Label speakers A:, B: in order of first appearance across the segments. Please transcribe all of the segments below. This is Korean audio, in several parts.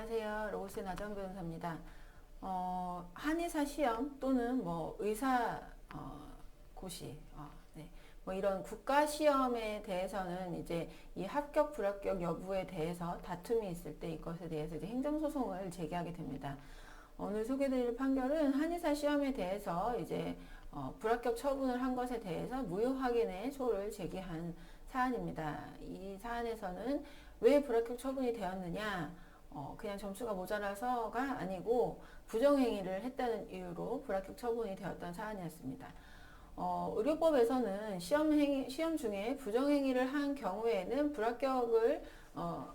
A: 안녕하세요. 로고스의 나정 변호사입니다. 어, 한의사 시험 또는 뭐 의사 어, 고시, 어, 네. 뭐 이런 국가 시험에 대해서는 이제 이 합격 불합격 여부에 대해서 다툼이 있을 때 이것에 대해서 이제 행정소송을 제기하게 됩니다. 오늘 소개드릴 판결은 한의사 시험에 대해서 이제 어, 불합격 처분을 한 것에 대해서 무효 확인의 소를 제기한 사안입니다. 이 사안에서는 왜 불합격 처분이 되었느냐? 어, 그냥 점수가 모자라서가 아니고 부정행위를 했다는 이유로 불합격 처분이 되었던 사안이었습니다. 어, 의료법에서는 시험 행위, 시험 중에 부정행위를 한 경우에는 불합격을 어,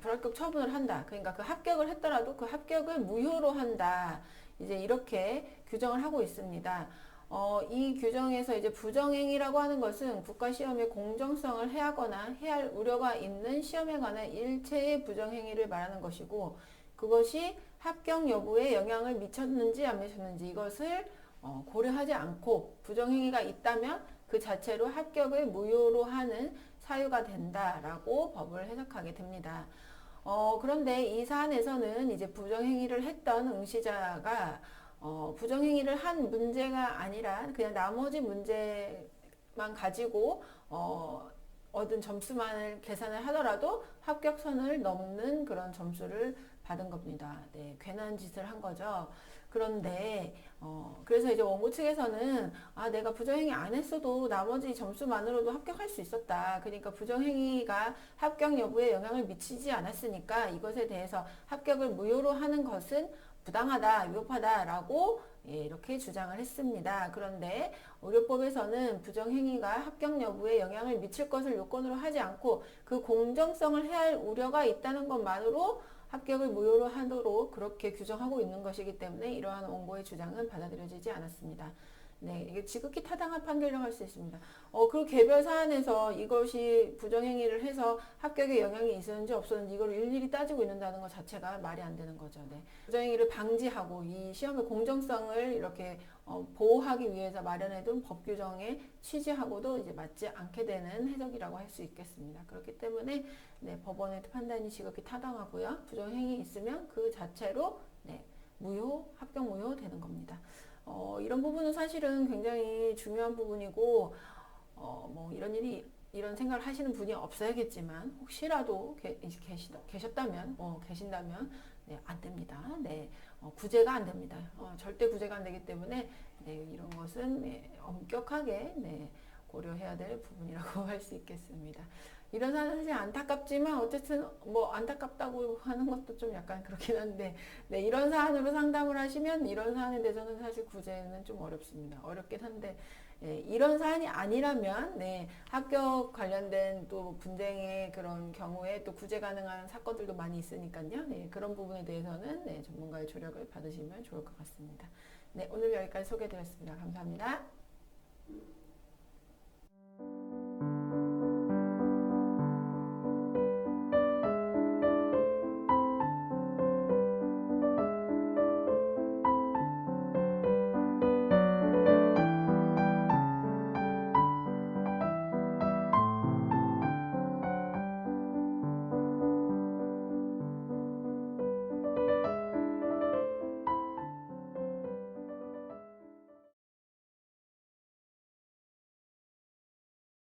A: 불합격 처분을 한다. 그러니까 그 합격을 했더라도 그 합격을 무효로 한다. 이제 이렇게 규정을 하고 있습니다. 어, 이 규정에서 이제 부정행위라고 하는 것은 국가 시험의 공정성을 해하거나 해할 우려가 있는 시험에 관한 일체의 부정행위를 말하는 것이고 그것이 합격 여부에 영향을 미쳤는지 안 미쳤는지 이것을 어, 고려하지 않고 부정행위가 있다면 그 자체로 합격을 무효로 하는 사유가 된다라고 법을 해석하게 됩니다. 어, 그런데 이 사안에서는 이제 부정행위를 했던 응시자가 어, 부정행위를 한 문제가 아니라 그냥 나머지 문제만 가지고 어, 얻은 점수만을 계산을 하더라도 합격선을 넘는 그런 점수를 받은 겁니다. 네, 괜한 짓을 한 거죠. 그런데 어, 그래서 이제 원고 측에서는 아 내가 부정행위 안 했어도 나머지 점수만으로도 합격할 수 있었다. 그러니까 부정행위가 합격 여부에 영향을 미치지 않았으니까 이것에 대해서 합격을 무효로 하는 것은 부당하다, 위법하다라고 예, 이렇게 주장을 했습니다. 그런데 의료법에서는 부정행위가 합격 여부에 영향을 미칠 것을 요건으로 하지 않고 그 공정성을 해할 우려가 있다는 것만으로 합격을 무효로 하도록 그렇게 규정하고 있는 것이기 때문에 이러한 원고의 주장은 받아들여지지 않았습니다. 네, 이게 지극히 타당한 판결이라고 할 수 있습니다. 어, 그리고 개별 사안에서 이것이 부정행위를 해서 합격에 영향이 있었는지 없었는지 이걸 일일이 따지고 있는다는 것 자체가 말이 안 되는 거죠. 네. 부정행위를 방지하고 이 시험의 공정성을 이렇게 어, 보호하기 위해서 마련해둔 법 규정의 취지하고도 이제 맞지 않게 되는 해석이라고 할 수 있겠습니다. 그렇기 때문에 네, 법원의 판단이 지극히 타당하고요. 부정행위 있으면 그 자체로 네, 무효, 합격 무효 되는 겁니다. 어, 이런 부분은 사실은 굉장히 중요한 부분이고, 어, 뭐 이런 일이 이런 생각을 하시는 분이 없어야겠지만 혹시라도 계, 계시, 계셨다면, 어, 계신다면 네, 안 됩니다. 네, 어, 구제가 안 됩니다. 어, 절대 구제가 안 되기 때문에 네, 이런 것은 네, 엄격하게 네, 고려해야 될 부분이라고 할 수 있겠습니다. 이런 사안은 사실 안타깝지만 어쨌든 뭐 안타깝다고 하는 것도 좀 약간 그렇긴 한데 네, 이런 사안으로 상담을 하시면 이런 사안에 대해서는 사실 구제는 좀 어렵습니다. 어렵긴 한데 예, 이런 사안이 아니라면 네, 합격 관련된 또 분쟁의 그런 경우에 또 구제 가능한 사건들도 많이 있으니까요. 네, 그런 부분에 대해서는 네, 전문가의 조력을 받으시면 좋을 것 같습니다. 네, 오늘 여기까지 소개해드렸습니다. 감사합니다.